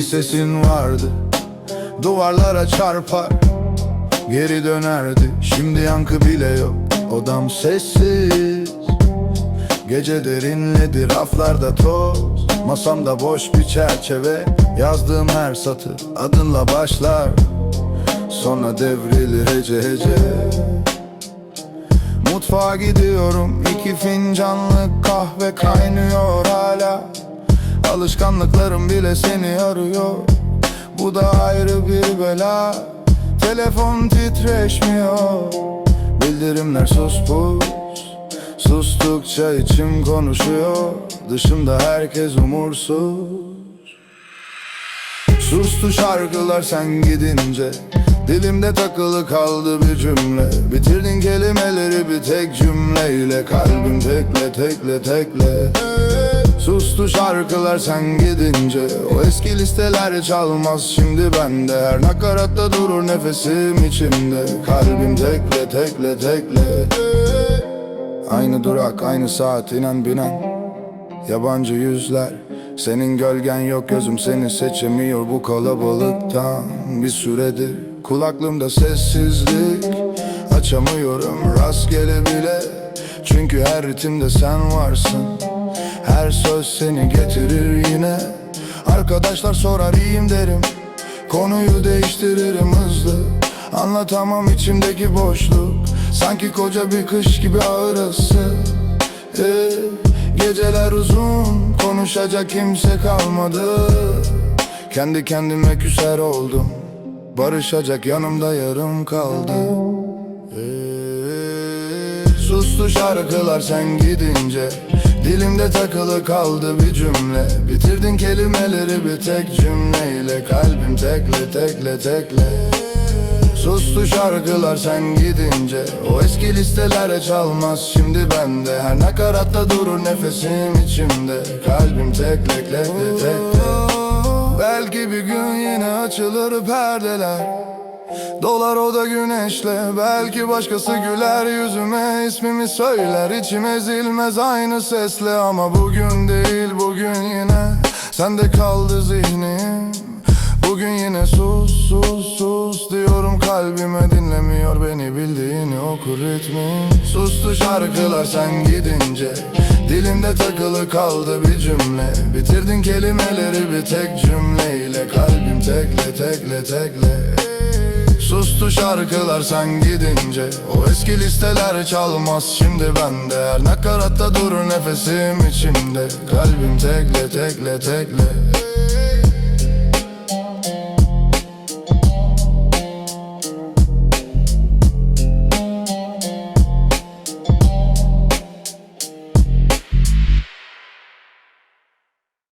sesin vardı Duvarlara çarpar Geri dönerdi. Şimdi yankı bile yok Odam sessiz. Gece derinledi raflarda toz. Masamda boş bir çerçeve Yazdığım her satır adınla başlar. Sonra devrilir hece hece. Mutfağa gidiyorum iki fincanlık kahve kaynıyor hala Alışkanlıklarım bile seni arıyor. Bu da ayrı bir bela. Telefon titreşmiyor. Bildirimler sus pus. Sustukça içim konuşuyor. Dışımda herkes umursuz. Sustu şarkılar sen gidince. Dilimde takılı kaldı bir cümle. Bitirdin kelimeleri bir tek cümleyle. Kalbim tekle tekle tekle Sustu şarkılar sen gidince. O eski listeler çalmaz şimdi bende. Her nakaratta durur nefesim içimde. Kalbim tekle tekle tekle. Aynı durak aynı saat inen binen. Yabancı yüzler Senin gölgen yok gözüm seni seçemiyor bu kalabalıktan. Bir süredir kulaklığımda sessizlik Açamıyorum rastgele bile. Çünkü her ritimde sen varsın Her söz seni getirir yine. Arkadaşlar sorar iyiyim derim. Konuyu değiştiririm hızlı. Anlatamam içimdeki boşluk. Sanki koca bir kış gibi ağrısı. Ee, Geceler uzun. Konuşacak kimse kalmadı. Kendi kendime küser oldum. Barışacak yanımda yarım kaldı Sustu şarkılar sen gidince Dilimde takılı kaldı bir cümle Bitirdin kelimeleri bir tek cümleyle Kalbim tekle tekle tekle Sustu şarkılar sen gidince O eski listelere çalmaz şimdi bende Her nakaratta durur nefesim içimde Kalbim tekle tekle tekle Belki bir gün yine açılır perdeler Dolar o da güneşle Belki başkası güler yüzüme. İsmimi söyler İçim ezilmez aynı sesle. Ama bugün değil bugün yine Sende kaldı zihnim. Bugün yine sus sus sus diyorum kalbime dinlemiyor beni. Bildiğini okur ritmi. Sustu şarkılar sen gidince Dilimde takılı kaldı bir cümle. Bitirdin kelimeleri bir tek cümleyle Kalbim tekle tekle tekle Sustu şarkılar sen gidince. O eski listeler çalmaz şimdi bende. Her nakaratta durur nefesim içimde Kalbim tekle tekle tekle